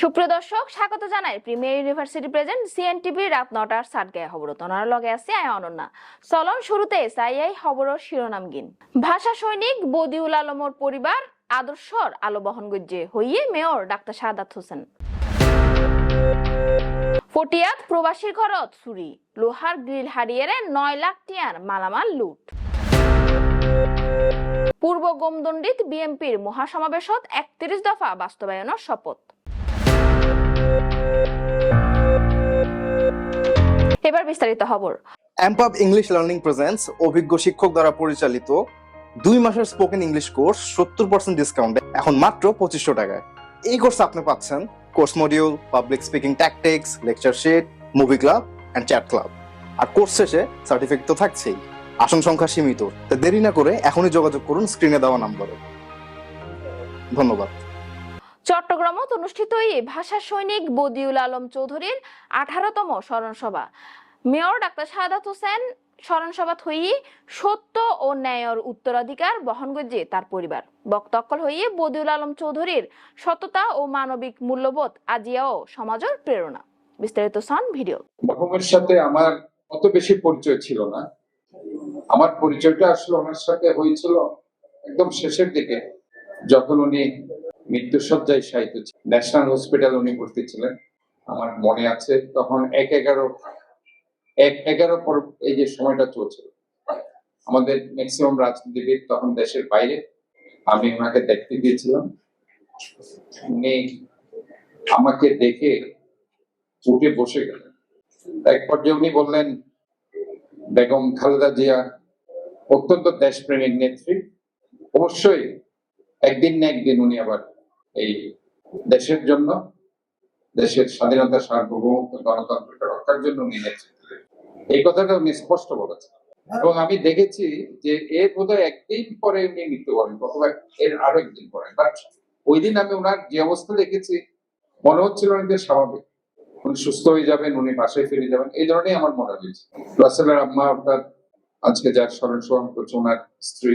সুপ্রিয় দর্শক, স্বাগত জানাই প্রিমিয়ার ইউনিভার্সিটি প্রেজেন্ট সিএনটিভি রাত নটার সাতগায় খবর তোনার লগে আছে আয় অনন্যা। চলন শুরুতে সাইয়াই খবর শিরোনাম গিন। ভাষা সৈনিক বদিউল আলমর পরিবার আদর্শর আলো বহন গজ্জে হইয়ে মেয়র ডাক্তার সাদাত হোসেন। ফটিয়াত প্রবাসীর ঘরত চুরি, লোহার গ্রিল হারিয়ে নয় লাখ টিয়ার মালামাল লুট। পূর্ব গোমদণ্ডিত বিএনপির মহাসমাবেশত একত্রিশ দফা বাস্তবায়নের শপথ। এবার বিস্তারিত খবর। অ্যাম্পাব ইংলিশ লার্নিং প্রেজেন্স অভিজ্ঞ শিক্ষক দ্বারা পরিচালিত দুই মাসের স্পোকেন ইংলিশ কোর্স সত্তর পার্সেন্ট ডিসকাউন্টে এখন মাত্র পঁচিশশো টাকায়। এই কোর্স আপনি পাচ্ছেন course module public speaking tactics lecture sheet movie club and chat club R course শেষে সার্টিফিকেট তো থাকছেই। আসন সংখ্যা সীমিত। দেরি না করে এখনই যোগাযোগ করুন স্ক্রিনে দেওয়া নম্বরে ধন্যবাদ। চট্টগ্রামত অনুষ্ঠিত এই ভাষা সৈনিক বদিউল আলম চৌধুরীর আঠারোতম স্মরণসভা। মেয়র ডাক্তার সাদাত হোসেন স্মরণসভাত হইয়ে সত্য ও ন্যায়র উত্তরাধিকার বহন করছে তার পরিবার। বক্তকল হইয়ে বদিউল আলম চৌধুরীর সততা ও মানবিক মূল্যবোধ আজিয়াও সমাজের প্রেরণা। বিস্তারিত সান ভিডিও। মরহুমের সাথে আমার অত বেশি পরিচয় ছিল না। আমার পরিচয়টা আসলে ওনার সাথে হয়েছিল একদম শেষের দিকে, যখন উনি মৃত্যুসজ্জায় ছিলেন। ন্যাশনাল হসপিটাল উনি ভর্তি ছিলেন। আমার মনে আছে, তখন এক এগারো এক এগারো পর এই যে সময়টা চলছিল। আমাদের ম্যাক্সিমাম রাজনীতিবিদ তখন দেশের বাইরে। আমি ওনাকে দেখতে গিয়েছিলাম। উনি আমাকে দেখে উঠে বসে গেলেন। এক পর্যায়ে উনি বললেন, বেগম খালেদা জিয়া অত্যন্ত দেশপ্রেমিক নেত্রী। অবশ্যই একদিন না একদিন উনি আবার এই দেশের জন্য, দেশের স্বাধীনতা সার্বভৌমত্ব গণতন্ত্রকে রক্ষার জন্য উনি এই কথাটা উনি স্পষ্ট বলেছেন। এবং আমি দেখেছি যে এর বোধহয় একদিন পরে উনি মৃত্যুবরণ অথবা এর আরও একদিন পরে। বাট ওই দিন আমি ওনার যে অবস্থা দেখেছি, মনে হচ্ছিল উনি স্বাভাবিক। উনি সুস্থ হয়ে যাবেন, উনি বাসায় ফিরে যাবেন, এই ধরনের আমার মনে হয়েছে। রাসেলের আম্মা অর্থাৎ আজকে যার স্মরণ সভা করছে ওনার স্ত্রী,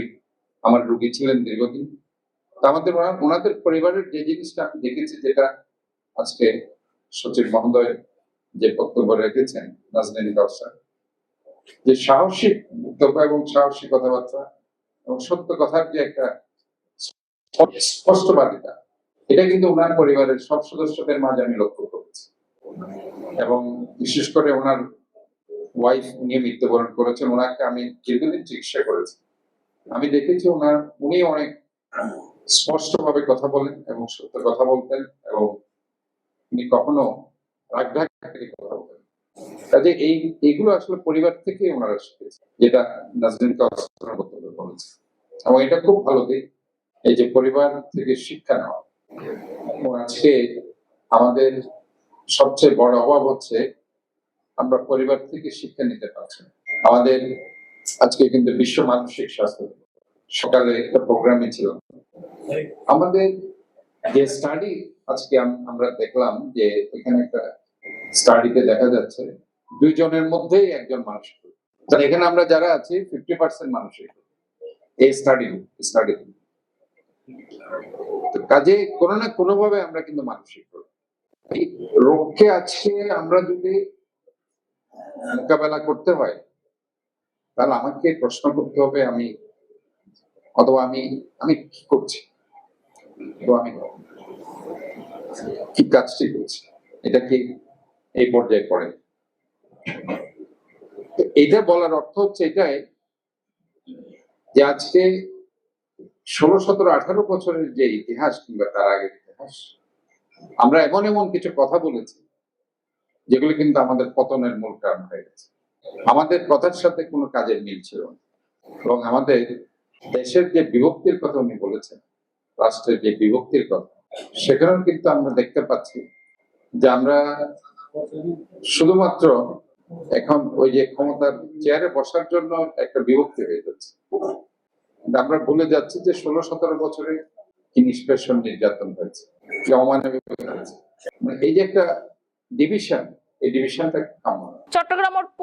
আমার রুগী ছিলেন দীর্ঘদিন। আমাদের ওনাদের পরিবারের যে জিনিসটা আমি দেখেছি, যেটা আজকে সচিব মহোদয় যে বক্তব্য রেখেছেন রাজনীতি ব্যবসা যে সাহসী বক্তব্য এবং সাহসী কথাবার্তা এবং সত্য কথার যে একটা স্পষ্টবাদিতা, এটা কিন্তু ওনার পরিবারের সব সদস্যদের মাঝে আমি লক্ষ্য করেছি। এবং বিশেষ করে ওনার ওয়াইফ নিয়ে মৃত্যুবরণ করেছেন, ওনাকে আমি দীর্ঘদিন চিকিৎসা করেছি। আমি দেখেছি ওনার, উনি অনেক স্পষ্টভাবে কথা বলেন এবং সত্য কথা বলতেন এবং উনি কখনো রাগঢাক কথা বলেন কাজে এই, এইগুলো আসলে পরিবার থেকে ওনারা শিখেছে, যেটা নাজরিন কাউসার বক্তব্য বলেছে। এবং এটা খুব ভালো দিক, এই যে পরিবার থেকে শিক্ষা নেওয়া। আজকে আমাদের সবচেয়ে বড় অভাব হচ্ছে আমরা পরিবার থেকে শিক্ষা নিতে পারছি আমাদের আজকে কিন্তু বিশ্ব মানসিক স্বাস্থ্য। সকালে একটা প্রোগ্রামে ছিল আমাদের যে স্টাডি আজকে আম- আমরা দেখলাম যে এখানে একটা স্টাডিতে দেখা যাচ্ছে, দুইজনের মধ্যেই একজন। তাহলে এখানে আমরা যারা আছি ফিফটি পার্সেন্ট রোগী। এই স্টাডি স্টাডি কাজে কোনো না কোনো ভাবে আমরা কিন্তু মানসিক রোগকে আজকে আমরা যদি মোকাবেলা করতে হয়, তাহলে আমাকে প্রশ্ন করতে হবে, আমি অথবা আমি আমি কি করছি? আমি কি কাজটি করছি? এটা কি এই পর্যায়ে পড়ে? এটা বলার অর্থ হচ্ছে এটাই যে আজকে ষোলো, সতেরো, আঠারো বছরের যে ইতিহাস কিংবা তার আগের ইতিহাস, আমরা এমন এমন কিছু কথা বলেছি যেগুলো কিন্তু আমাদের পতনের মূল কারণ হয়ে গেছে। আমাদের কথার সাথে কোনো কাজের মিল ছিল না। এবং আমাদের দেশের যে বিভক্তির কথা উনি বলেছেন, রাষ্ট্রের যে বিভক্তির কথা, সেখানেও কিন্তু আমরা দেখতে পাচ্ছি যে আমরা শুধুমাত্র এখন ওই যে ক্ষমতার চেয়ারে বসার জন্য একটা বিভক্তি হয়ে যাচ্ছে আমরা ভুলে যাচ্ছি যে ষোলো সতেরো বছরে কি নিষ্পেষণ নির্যাতন হয়েছে কি অমানবিকতা হয়েছে মানে এই যে একটা ডিভিশন এই ডিভিশনটা। চট্টগ্রামের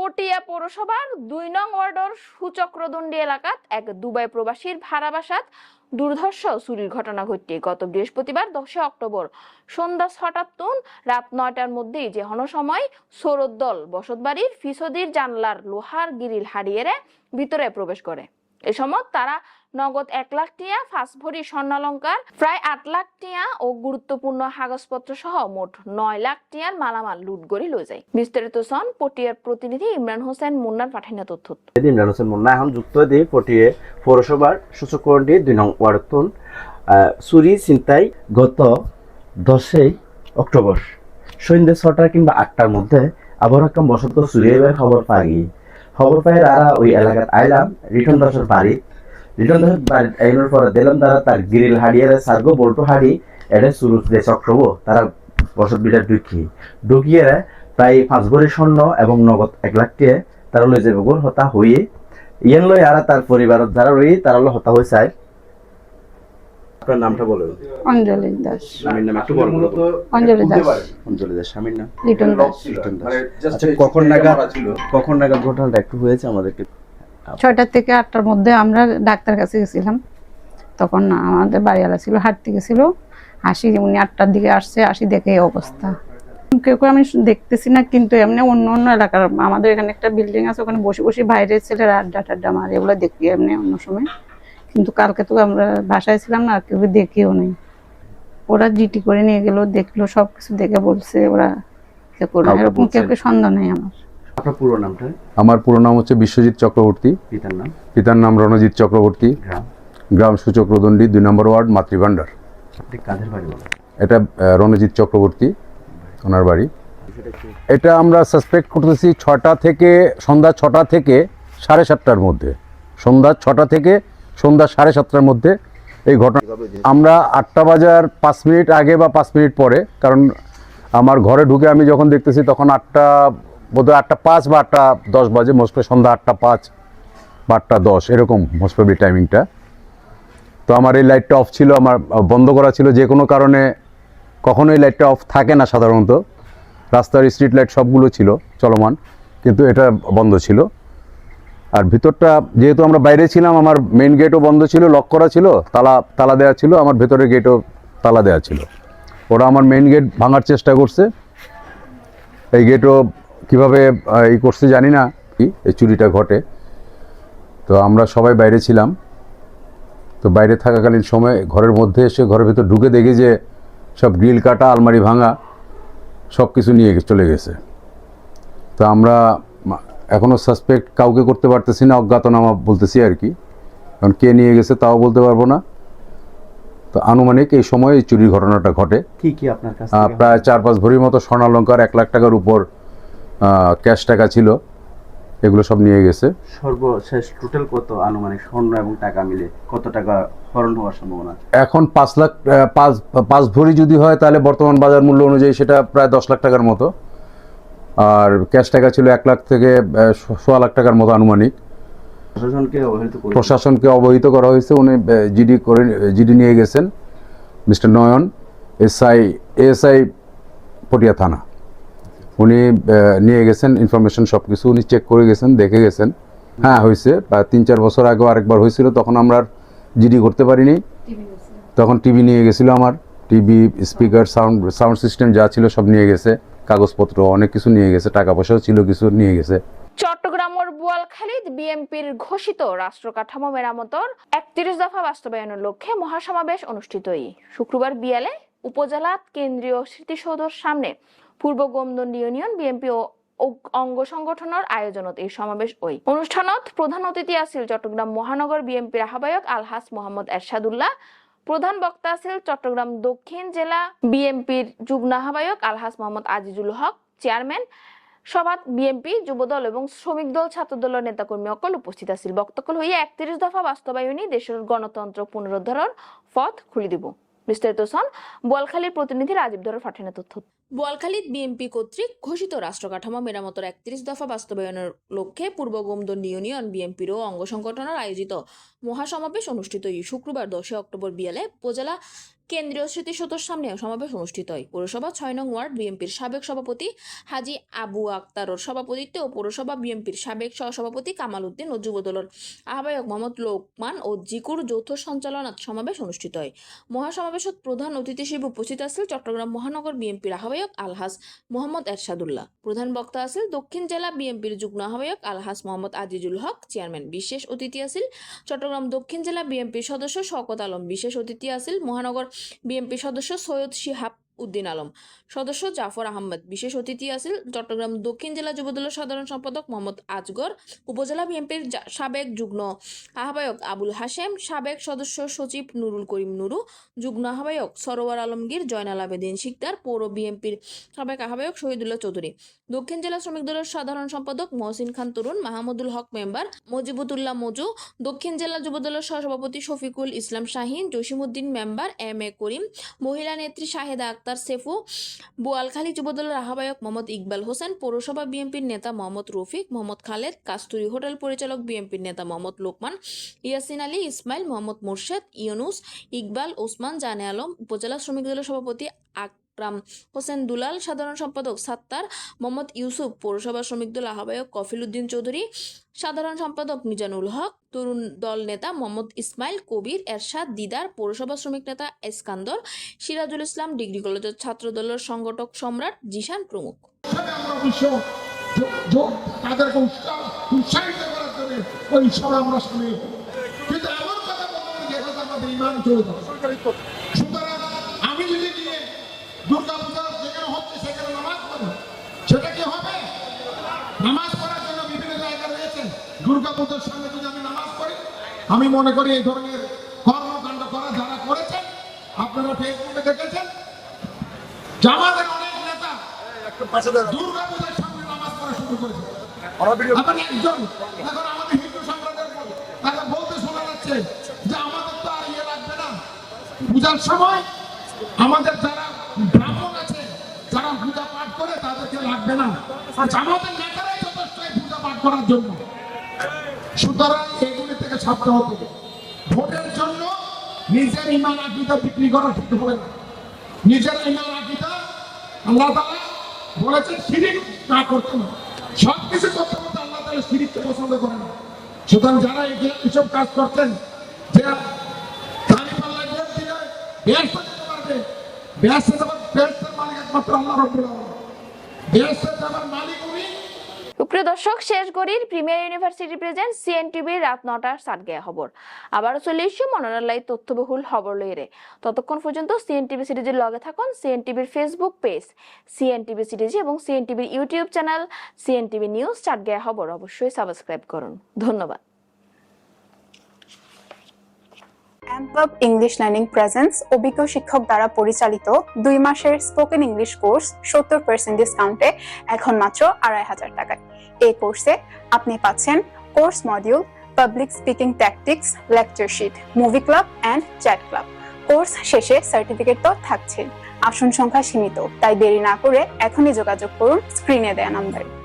পটিয়া পৌরসভার দুই নং ওয়ার্ডর সুচক্রদণ্ডী এলাকাত এক দুবাই প্রবাসীর ভাড়া বাসাত দুর্ধর্ষ চুরির ঘটনা ঘটে। গত বৃহস্পতিবার দশে অক্টোবর সন্ধ্যা ছটার তুন রাত নয়টার মধ্যেই যে হন সময় সৌরদ্দল বসতবাড়ির ফিসদির জানলার লোহার গিরিল হারিয়ে ভিতরে প্রবেশ করে। এ সময় তারা নগদ এক লাখ টিয়া ফাঁস ভরি স্বর্ণালঙ্কার প্রায় আট লাখ টিয়া ও গুরুত্বপূর্ণ কাগজপত্র সহ মোট নয় লাখ টিয়ার মালামাল লুট করে লয়ে যায়। বিস্তারিত সন পটিয়ার প্রতিনিধি ইমরান হোসেন মুন্নার পাঠানো তথ্য। ইমরান হোসেন মুন্না এখন যুক্ত দিয়ে পটিয়ে পৌরসভার সূচকরণটি দুই নং ওয়ার্ডতুন চুরি চিন্তাই গত দশই অক্টোবর। সন্ধ্যে ছটা কিংবা আটটার মধ্যে আবার একটা চুরি হইবার খবর পাই। খবর পাই তারা ওই এলাকাত আইলাম রিটন দাসের বাড়ি রিটন দাসের পরে দিলাম তারা তার গ্রিল হারিয়ে সার্গো বল্টু হাড়ি এটা শুরু দে চক্রব তারা বসত বিটা ঢুকি। ঢুকিয়ে প্রায় পাঁচ ভরি স্বর্ণ এবং নগদ এক লাখ টিয়ে তারা লই যাবে হতা হয়ে। ইয়ান লই আর তার পরিবারত যারা রই তারা হতা হয়ে চায় আপনার নামটা বলুন। অঞ্জলি দাস। স্বামীর নাম একটু বলুন। অঞ্জলি দাস। অঞ্জলি দাস স্বামীর নাম? লিটন দাস। লিটন দাস। আচ্ছা কখন নাগাদ কখন নাগাদ ঘটনাটা একটু হয়েছে আমাদেরকে? ছয়টার থেকে আটটার মধ্যে আমরা ডাক্তার কাছে গেছিলাম। তখন আমাদের বাড়িওয়ালা ছিল হাঁটতে গেছিল। আসি উনি আটটার দিকে আসছে আসি দেখে এই অবস্থা। কেউ কেউ আমি দেখতেছি না কিন্তু এমনি অন্য অন্য এলাকার আমাদের এখানে একটা বিল্ডিং আছে ওখানে বসে বসে বাইরের ছেলেরা আড্ডা টাড্ডা মারে এগুলো দেখি এমনি অন্য সময়। কিন্তু কালকে তো আমরা বাসায় ছিলাম না কেউ দেখিও নেই। ওরা জিটি করে নিয়ে গেলো দেখল সব কিছু দেখে বলছে ওরা ইয়ে করল। এরকম কেউ কেউ সন্দেহ নেই আমার। আপনার পুরো নামটা? আমার পুরো নাম হচ্ছে বিশ্বজিৎ চক্রবর্তী। পিতার নাম? পিতার নাম রণজিৎ চক্রবর্তী। গ্রাম? গ্রাম সূচক রদন্ডি দুই নম্বর ওয়ার্ড মাতৃভাণ্ডার। কাদের বাড়ি এটা রণজিৎ চক্রবর্তী ওনার বাড়ি। এটা আমরা সাসপেক্ট করতেছি ছটা থেকে সন্ধ্যা ছটা থেকে সাড়ে সাতটার মধ্যে। সন্ধ্যা ছটা থেকে সন্ধ্যা সাড়ে সাতটার মধ্যে এই ঘটনা। আমরা আটটা বাজার পাঁচ মিনিট আগে বা পাঁচ মিনিট পরে কারণ আমার ঘরে ঢুকে আমি যখন দেখতেছি তখন আটটা বোধহয় আটটা পাঁচ বা আটটা দশ বাজে, মোস্ট সন্ধ্যা আটটা পাঁচ বা আটটা দশ, এরকম মোস্ট টাইমিংটা তো আমার এই লাইটটা অফ ছিল, আমার বন্ধ করা ছিল যে কোনো কারণে কখনোই লাইটটা অফ থাকে না সাধারণত। রাস্তার স্ট্রিট লাইট সবগুলো ছিল, চলমান, কিন্তু এটা বন্ধ ছিল। আর ভিতরটা, যেহেতু আমরা বাইরে ছিলাম, আমার মেন গেটও বন্ধ ছিল লক করা ছিল, তালা তালা দেওয়া ছিল, আমার ভেতরের গেটও তালা দেওয়া ছিল। ওরা আমার মেইন গেট ভাঙার চেষ্টা করছে। এই গেটও কীভাবে এই করছে জানি না কি এই চুরিটা ঘটে। তো আমরা সবাই বাইরে ছিলাম। তো বাইরে থাকাকালীন সময় ঘরের মধ্যে এসে ঘরের ভেতর ঢুকে দেখি যে সব গ্রিল কাটা আলমারি ভাঙা সব কিছু নিয়ে চলে গেছে। তো আমরা এখনও সাসপেক্ট কাউকে করতে পারতেছি না অজ্ঞাতনামা বলতেছি আর কি। কারণ কে নিয়ে গেছে তাও বলতে পারব না। তো আনুমানিক এই সময় এই চুরির ঘটনাটা ঘটে। কি কি আপনার কাছ প্রায় চার পাঁচ ভরির মতো স্বর্ণালঙ্কার এক লাখ টাকার উপর ক্যাশ টাকা ছিল এগুলো সব নিয়ে গেছে। সর্বশেষ টোটাল কত আনুমানিক স্বর্ণ এবং টাকা মিলে কত টাকা হরণ হওয়ার সম্ভাবনা এখন পাঁচ লাখ পাঁচ পাঁচ ভরি যদি হয় তাহলে বর্তমান বাজার মূল্য অনুযায়ী সেটা প্রায় দশ লাখ টাকার মতো। আর ক্যাশ টাকা ছিল এক লাখ থেকে সোয়া লাখ টাকার মতো আনুমানিক। প্রশাসনকে অবহেলিত করে প্রশাসনকে অবহিত করা হয়েছে উনি জিডি করে জিডি নিয়ে গেছেন mister Nayan SI ASI Patiya থানা। উনি নিয়ে গেছেন ইনফরমেশন সব কিছু উনি চেক করে গেছেন দেখে গেছেন। হ্যাঁ হয়েছে। বা তিন চার বছর আগেও আরেকবার হয়েছিল তখন আমরা জিডি করতে পারিনি। তখন টিভি নিয়ে গেছিল আমার। TV speaker sound sound system যা ছিল সব নিয়ে গেছে। কাগজপত্র অনেক কিছু নিয়ে গেছে। টাকা পয়সাও ছিল কিছু নিয়ে গেছে। চট্টগ্রামের বোয়ালখালীত বিএনপির ঘোষিত রাষ্ট্র কাঠামো মেরামতর একত্রিশ দফা বাস্তবায়নের লক্ষ্যে মহাসমাবেশ অনুষ্ঠিত হই শুক্রবার বিয়ালে উপজেলা কেন্দ্রীয় স্মৃতিসৌধর সামনে পূর্ব গোমদন্ডি ইউনিয়ন, বিএনপি ও অঙ্গ সংগঠনের আয়োজনত এই সমাবেশ ওই। অনুষ্ঠানত প্রধান অতিথি আছিল চট্টগ্রাম মহানগর বিএনপির আহ্বায়ক আলহাস মোহাম্মদ এরশাদুল্লাহ, প্রধান বক্তা আছিল চট্টগ্রাম দক্ষিণ জেলা বিএনপির যুগ্ম আহ্বায়ক আলহাস মোহাম্মদ আজিজুল হক, চেয়ারম্যান সভাত বিএনপি, যুবদল এবং শ্রমিক দল ছাত্র দলের নেতাকর্মী অকল উপস্থিত আছিল। বক্তকল হইয়া একত্রিশ দফা বাস্তবায়নই দেশের গণতন্ত্র পুনরুদ্ধারের পথ খুলি দিব। বিস্তারিত সন বোয়ালখালীর প্রতিনিধি রাজীব ধরের পাঠানো তথ্য। বোয়ালখালীত বিএনপি কর্তৃক ঘোষিত রাষ্ট্রকাঠামো মেরামতের একত্রিশ দফা বাস্তবায়নের লক্ষ্যে পূর্ব গোমদন্ডি ইউনিয়ন বিএনপির ও অঙ্গ সংগঠনের আয়োজিত মহাসমাবেশ অনুষ্ঠিত হয় শুক্রবার দশই অক্টোবর বিয়ালে উপজেলা কেন্দ্রীয় স্মৃতিসৌধের সামনে সমাবেশ অনুষ্ঠিত হয়। পৌরসভা ছয় নং ওয়ার্ড বিএনপির সাবেক সভাপতি হাজি আবু আক্তারর সভাপতিত্বে ও পৌরসভা বিএনপির সাবেক সহসভাপতি কামাল উদ্দিন ও যুবদলের আহ্বায়ক মোহাম্মদ লোকমান ও জিকুর যৌথ সঞ্চালনাত সমাবেশ অনুষ্ঠিত হয়। মহাসমাবেশত প্রধান অতিথি হিসেবে উপস্থিত আছিল চট্টগ্রাম মহানগর বিএনপির আহ্বায়ক আলহাস মোহাম্মদ এরশাদুল্লাহ। প্রধান বক্তা আছিল দক্ষিণ জেলা বিএনপির যুগ্ম আহ্বায়ক আলহাস মোহাম্মদ আজিজুল হক। চেয়ারম্যান বিশেষ অতিথি আছিল চট্টগ্রাম দক্ষিণ জেলা বিএনপি সদস্য শকত আলম বিশেষ অতিথি আছিল মহানগর বিএনপি সদস্য সৈয়দ শিহাব উদ্দিন আলম। সদস্য জাফর আহমদ। বিশেষ অতিথি আছিল চট্টগ্রাম দক্ষিণ জেলা যুবদলের সাধারণ সম্পাদক মোহাম্মদ আজগর। উপজেলা বিএনপির সাবেক যুগ্ম আহ্বায়ক আবুল হাশেম, সাবেক সদস্য সচিব নুরুল করিম নুরু, যুগ্ম আহ্বায়ক সরোয়ার আলমগীর, জয়নাল আবেদিন শিকদার, পৌর বিএনপির সাবেক আহ্বায়ক শহীদুল্লাহ চৌধুরী। দক্ষিণ জেলা শ্রমিক দলের সাধারণ সম্পাদক মহসিন খান তরুণ, মাহমুদুল হক মেম্বার মজিবুতুল্লাহ মজু, দক্ষিণ জেলা যুবদলের সহসভাপতি Shafiqul Islam Shahin, Jasimuddin member M A Karim, মহিলা নেত্রী শাহেদা আক্তার সেফু। বোয়ালখালী যুবদলের আহ্বায়ক মোহাম্মদ ইকবাল হোসেন, পৌরসভা বিএনপির নেতা মোহাম্মদ রফিক, মোহাম্মদ খালেদ, কাস্তুরি হোটেল পরিচালক বিএনপির নেতা মোহাম্মদ লোকমান, ইয়াসিন আলী ইসমাইল, মোহাম্মদ মোর্শেদ, ইউনুস, ইকবাল, ওসমান, জানে আলম, উপজেলা শ্রমিক দলের সভাপতি আকরাম হোসেন দুলাল, সাধারণ সম্পাদক সাত্তার, মোহাম্মদ ইউসুফ পৌরসভা শ্রমিক দল আহ্বায়ক কফিল উদ্দিন চৌধুরী, সাধারণ সম্পাদক মিজানুল হক, তরুণ দল নেতা মোহাম্মদ ইসমাইল, কবির এরশাদ, দিদার, পৌরসভা শ্রমিক নেতা এসকান্দর, সিরাজুল ইসলাম, ডিগ্রি কলেজের ছাত্র দলের সংগঠক সম্রাট জিশান প্রমুখ। কিন্তু যাবে সুতরাং আমি যদি গিয়ে সঙ্গে আমি মনে করি এই ধরনের কর্মকাণ্ড করা যারা করেছেন, আপনারা ফেসবুকে দেখেছেন? আমাদের অনেক নেতা দুর্গা পূজার সামনে নামাজ পড়া শুরু করেছে। আমাদের হিন্দু বলতে শোনা যাচ্ছে যে তো আর ইয়ে লাগবে না। পূজার সময় আমাদের যারা ব্রাহ্মণ আছে যারা পূজা পাঠ করে তাদেরকে লাগবে না আমাদের নেতারাই যথেষ্ট এই পূজা পাঠ করার জন্য সুতরাং এগুলি থেকে সাবধান হতে ভোটের জন্য নিজের ইমান আকিদা বিক্রি করা ঠিক হবে না নিজের ইমান আকিদা আল্লাহ তাআলা বলেছেন শিরিক না করতে না সব কিছু করতে করতে আল্লাহ তাআলা শিরিককে পছন্দ করে না সুতরাং যারা এই যে- কাজ করছেন যে ব্যস্ত যেতে পারবে ব্যস্ত যাবার ব্যস্তের মালিক একমাত্র আল্লাহ রব্বুল আলামিন সুপ্রিয় দর্শক, শেষ গড়ির প্রিমিয়ার ইউনিভার্সিটি প্রেজেন্ট সিএনটিভি রাত নটার সাতগায়া খবর। আবারও চলে এসো মনোনালাই তথ্যবহুল খবর লইরে। ততক্ষণ পর্যন্ত সিএনটিভি সিরিজের লগে থাকুন সিএনটিভির ফেসবুক পেজ সিএনটিভি সিরিজ এবং সিএনটিভির ইউটিউব চ্যানেল সিএনটিভি নিউজ চাটগায়া খবর অবশ্যই সাবস্ক্রাইব করুন। ধন্যবাদ। ইংলিশ লার্নিং প্রেজেন্স অভিজ্ঞ শিক্ষক দ্বারা পরিচালিত দুই মাসের স্পোকেন ইংলিশ কোর্স সত্তর পার্সেন্ট ডিসকাউন্টে এখন মাত্র আড়াই হাজার টাকায়। এই কোর্সে আপনি পাচ্ছেন course module public speaking tactics lecture sheet movie club and chat club course শেষে সার্টিফিকেট তো থাকছে আসন সংখ্যা সীমিত, তাই দেরি না করে এখনই যোগাযোগ করুন স্ক্রিনে দেয়া নাম্বারে